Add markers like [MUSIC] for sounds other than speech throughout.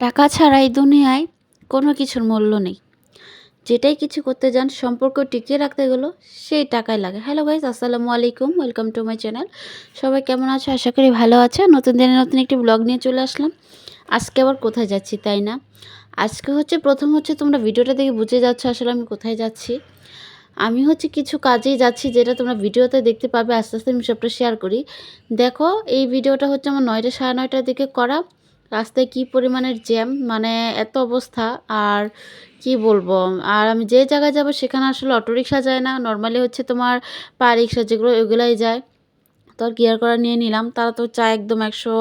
টাকা ছাড়া এই দুনিয়ায় কোনো কিছুর মূল্য নেই। যেটাই কিছু করতে যান, সম্পর্ক টিকিয়ে রাখতে গেলো, সেই টাকাই লাগে। হ্যালো গাইজ আসসালামু আলাইকুম ওয়েলকাম টু মাই চ্যানেল সবাই কেমন আছো? আশা করি ভালো আছে। নতুন দিনে নতুন একটি ব্লগ নিয়ে চলে আসলাম। আজকে আবার কোথায় যাচ্ছি, তাই না? আজকে হচ্ছে, প্রথম হচ্ছে, তোমরা ভিডিওটা দেখে বুঝে যাচ্ছ আসলে আমি কোথায় যাচ্ছি। আমি হচ্ছে কিছু কাজেই যাচ্ছি, যেটা তোমরা ভিডিওতে দেখতে পাবে। আস্তে আস্তে আমি সবটা শেয়ার করি। দেখো, এই ভিডিওটা হচ্ছে আমার নয়টা সাড়ে নয়টার দিকে করা। রাস্তায় কি পরিমাণের জ্যাম? মানে এত অবস্থা, আর কি বলব? আর আমি যে জায়গায় যাব সেখানে আসলে অটোরিক্সা যায় না। নর্মালি হচ্ছে তোমার পা রিক্সা যেগুলো ওইগুলাই যায়। তো আর কেয়ার করা নিয়ে নিলাম। তারা তো চায় একদম একশো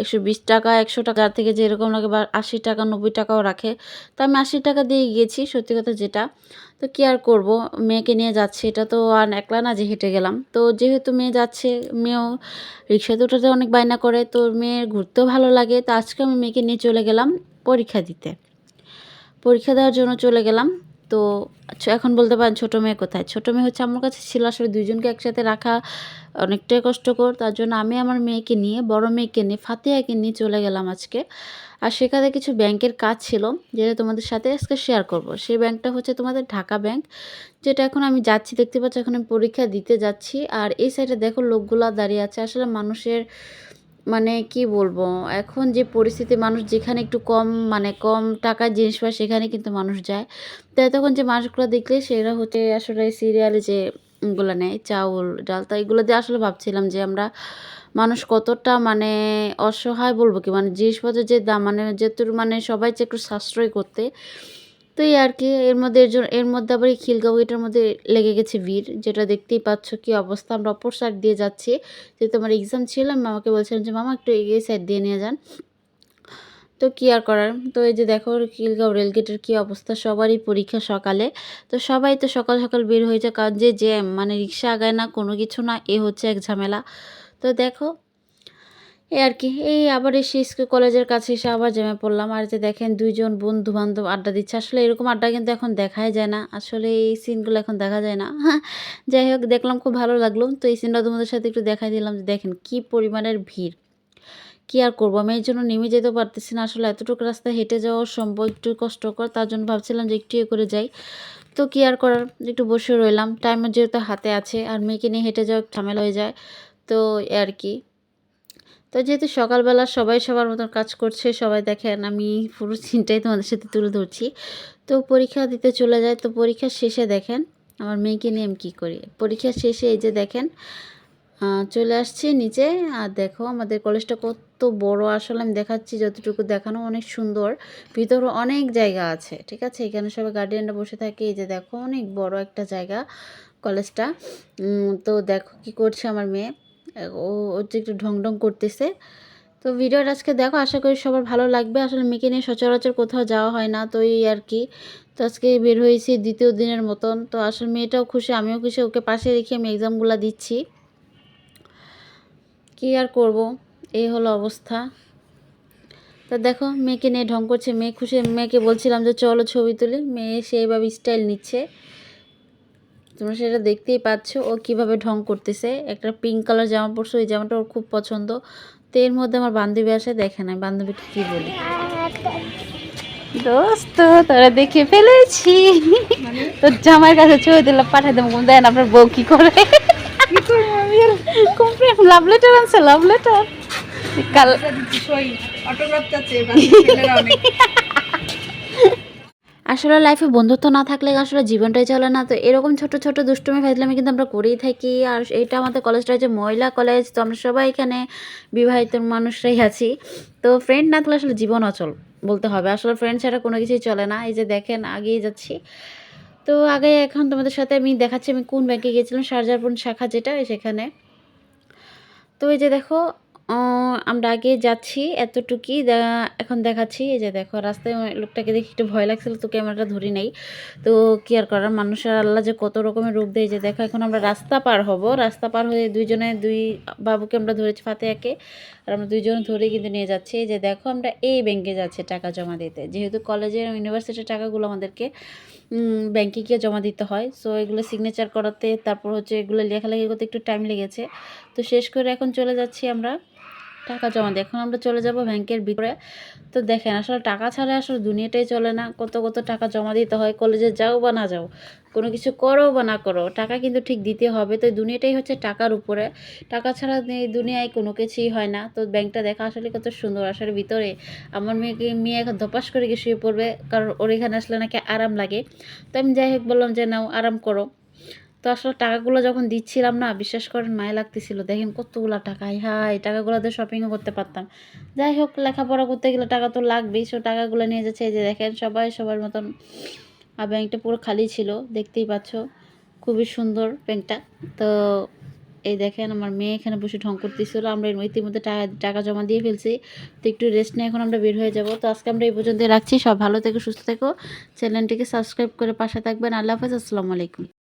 একশো বিশ টাকা, একশো টাকা থেকে যেরকম লাগে বা আশি টাকা, নব্বই টাকাও রাখে। তো আমি আশি টাকা দিয়ে গিয়েছি, সত্যি কথা যেটা। তো কি আর করব? মেয়েকে নিয়ে যাচ্ছে, এটা তো আর একলা না যে হেঁটে গেলাম। তো যেহেতু মেয়ে যাচ্ছে, মেয়েও রিক্সাতে উঠাতে অনেক বায়না করে, তো মেয়ের ঘুরতেও ভালো লাগে। তো আজকে আমি মেয়েকে নিয়ে চলে গেলাম পরীক্ষা দিতে। পরীক্ষা দেওয়ার জন্য চলে গেলাম। তো এখন বলতে পারেন ছোটো মেয়ে কোথায়? ছোটো মেয়ে হচ্ছে আমার কাছে ছিল আসলে দুইজনকে একসাথে রাখা অনেকটাই কষ্টকর। তার জন্য আমি আমার মেয়েকে নিয়ে, বড় মেয়েকে নিয়ে, ফাতেহাকে নিয়ে চলে গেলাম আজকে। আর সেখানে কিছু ব্যাংকের কাজ ছিল যেটা তোমাদের সাথে আজকে শেয়ার করব। সেই ব্যাংকটা হচ্ছে তোমাদের ঢাকা ব্যাংক, যেটা এখন আমি যাচ্ছি, দেখতে পাচ্ছি এখন আমি পরীক্ষা দিতে যাচ্ছি। আর এই সাইডে দেখো লোকগুলা দাঁড়িয়ে আছে। আসলে মানুষের মানে কি বলব? এখন যে পরিস্থিতি মানুষ যেখানে একটু কম মানে কম টাকার জিনিস পায়, সেখানে কিন্তু মানুষ যায়। তাই তখন যে মানুষগুলো দেখলে সেরা হচ্ছে আসলে সিরিয়ালে যে গুলো নেয়, চাউল, ডাল, তা এগুলো দিয়ে আসলে ভাবছিলাম যে আমরা মানুষ কতটা মানে অসহায় বলব কি? মানে জিনিসপত্রের যে দাম মানে যেতুর মানে সবাই যে একটু সাশ্রয় করতে তো এই আর কি, এর মধ্যে এর এর মধ্যে আবার এই খিলগাঁও এটার মধ্যে লেগে গেছে ভিড়, যেটা দেখতেই পাচ্ছ কি অবস্থা। আমরা অপর সাইড দিয়ে যাচ্ছি। যেহেতু আমার এক্সাম ছিল, আমি মামাকে বলছিলাম যে, মামা, একটু এগিয়ে সাইড দিয়ে নিয়ে যান। তো কী আর করার? তো এই যে দেখো, খিলগাঁও রেলগেটের কী অবস্থা, সবারই পরীক্ষা সকালে। তো সবাই তো সকাল সকাল বের হয়ে যায় কারণ যে জ্যাম মানে রিক্সা আগায় না, কোনো কিছু না, এ হচ্ছে এক ঝামেলা। তো দেখো এই আর কি, এই আবার এসে স্কুল কলেজের কাছে এসে আবার জমে পড়লাম। আর যে দেখেন দুইজন বন্ধু বান্ধব আড্ডা দিচ্ছে। আসলে এরকম আড্ডা কিন্তু এখন দেখাই যায় না। আসলে এই সিনগুলো এখন দেখা যায় না। [LAUGHS] যাই হোক, দেখলাম খুব ভালো লাগল। তো এই সিনটা তোমাদের সাথে একটু দেখাই দিলাম যে দেখেন কি পরিমাণের ভিড়। কি আর করব? আমি এই জন্য নেমে যেতে পারতেছি না। আসলে এতটুকু রাস্তা হেঁটে যাওয়া সম্ভব, একটু কষ্টকর। তার জন্য ভাবছিলাম যে একটু ইয়ে করে যাই। তো কি আর করার? একটু বসে রইলাম। টাইম যেহেতু হাতে আছে, আর মেয়েকে নিয়ে হেঁটে যাওয়া ঝামেলা হয়ে যায়। তো আর কি। তো যেহেতু সকালবেলা সবাই সবার মতন কাজ করছে, সবাই দেখেন আমি পুরো চিন্তাই তোমাদের সাথে তুলে ধরছি। তো পরীক্ষা দিতে চলে যায়, তো পরীক্ষা শেষে দেখেন আমার মেয়েকে নিয়ে আমি কী করি? পরীক্ষা শেষে এই যে দেখেন চলে আসছি নিচে। আর দেখো আমাদের কলেজটা কত বড়, আসলে আমি দেখাচ্ছি যতটুকু দেখানো অনেক সুন্দর। ভিতরে অনেক জায়গা আছে, ঠিক আছে? এখানে সবাই গার্ডিয়ানরা বসে থাকে, এই যে দেখো অনেক বড় একটা জায়গা কলেজটা। তো দেখো কি করছে আমার মেয়ে। ও হচ্ছে একটু ঢং ঢং করতেছে। তো ভিডিওটা আজকে দেখো, আশা করি সবার ভালো লাগবে। আসলে মেয়েকে নিয়ে সচরাচর কোথাও যাওয়া হয় না, তো এই আর কি। তো আজকে বের হয়েছি দ্বিতীয় দিনের মতন। তো আসলে মেয়েটাও খুশি, আমিও খুশি, ওকে পাশে রেখে আমি এক্সামগুলো দিচ্ছি। কী আর করব? এই হলো অবস্থা। তা দেখো, মেয়েকে নিয়ে ঢং করছে, মেয়ে খুশি, মেয়েকে বলছিলাম যে চলো ছবি তুলি। মেয়ে সেইভাবে স্টাইল নিচ্ছে। তোমরা সেটা দেখতেই পাচ্ছ। ও কীভাবে ঢং করতেছে। একটা পিঙ্ক কালার জামা পরছো। ওই জামাটা ওর খুব পছন্দ। তো এর মধ্যে আমার বান্ধবী আসে দেখে না বান্ধবীকে কি বলি? দোস্ত তোরা দেখে ফেলেছি। তোর জামার কাছে ছবি দিলাম পাঠাই দেবো। দেন আপনার বউ কি করে? লাভ লেটার আনছে লাভ লেটার কাল আসলে লাইফে বন্ধুত্ব না থাকলে আসলে জীবনটাই চলে না। তো এরকম ছোট ছোট দুষ্টুমি ফাইজলামি কিন্তু আমরা করেই থাকি। আর এটা আমাদের কলেজটা হচ্ছে মহিলা কলেজ তো আমরা সবাই এখানে বিবাহিত মানুষরাই আছি। তো ফ্রেন্ড না থাকলে আসলে জীবন অচল বলতে হবে। আসলে ফ্রেন্ড ছাড়া কোনো কিছুই চলে না। এই যে দেখেন, আগেই যাচ্ছি। তো আগে এখন তোমাদের সাথে আমি দেখাচ্ছি আমি কোন ব্যাংকে গিয়েছিলাম শারজারপুর শাখা যেটা সেখানে। তো এই যে দেখো আমরা আগে যাচ্ছি এতটুকুই। এখন দেখাচ্ছি, এই যে দেখো, রাস্তায় লোকটাকে দেখি একটু ভয় লাগছিল, তো ক্যামেরাটা ধরি নেই। তো কি আর করার, মানুষের আল্লাহ যে কত রকমের রূপ দেয় যে দেখো, এখন আমরা রাস্তা পার হব। রাস্তা পার হয়ে দুইজনে, দুই বাবুকে আমরা ধরেছি ফাতেয়াকে আর আমরা দুইজন ধরে কিন্তু নিয়ে যাচ্ছি। যে দেখো, আমরা এই ব্যাংকে যাচ্ছি টাকা জমা দিতে। যেহেতু কলেজের, ইউনিভার্সিটির টাকাগুলো আমাদেরকে ব্যাংকে গিয়ে জমা দিতে হয়। সো এগুলো সিগনেচার করাতে, তারপর হচ্ছে এগুলো লেখালেখি করতে একটু টাইম লেগেছে। তো শেষ করে এখন চলে যাচ্ছি আমরা টাকা জমা দিই এখন আমরা চলে যাব ব্যাংকের ভিতরে। তো দেখেন, আসলে টাকা ছাড়া আসলে দুনিয়াটাই চলে না। কত কত টাকা জমা দিতে হয়, কলেজে যাও বা না যাও, কোনো কিছু করো বা না করো, টাকা কিন্তু ঠিক দিতে হবে। তো দুনিয়াটাই হচ্ছে টাকার উপরে। টাকা ছাড়া এই দুনিয়ায় কোনো কিছুই হয় না। তো ব্যাংকটা দেখা আসলে কত সুন্দর। আসলে ভিতরে আমার মেয়েকে, মেয়ে এখন ধপাস করে গিয়ে শুয়ে পড়বে, কারণ ওর এখানে আসলে নাকি আরাম লাগে। তো আমি যাই হোক বললাম যে, নাও, আরাম করো। তো আসলে টাকাগুলো যখন দিচ্ছিলাম না, বিশ্বাস করেন মায়া লাগতেছিল। দেখেন কতগুলো টাকা হাই টাকাগুলো দিয়ে শপিংও করতে পারতাম। যাই হোক, লেখাপড়া করতে গেলে টাকা তো লাগবেই সো টাকাগুলো নিয়ে যাচ্ছে। এই যে দেখেন, সবাই সবার মতন আর ব্যাংকটা পুরো খালি ছিল, দেখতেই পাচ্ছ। খুবই সুন্দর ব্যাংকটা। তো এই দেখেন, আমার মেয়ে এখানে বসে ঢং করতেছিল। আমরা ইতিমধ্যে টাকা টাকা জমা দিয়ে ফেলছি। তো একটু রেস্ট নিয়ে এখন আমরা বের হয়ে যাব। তো আজকে আমরা এই পর্যন্ত রাখছি। সব ভালো থেকো, সুস্থ থেকো। চ্যানেলটিকে সাবস্ক্রাইব করে পাশে থাকবেন। আল্লাহ হাফেজ। আসসালামু আলাইকুম।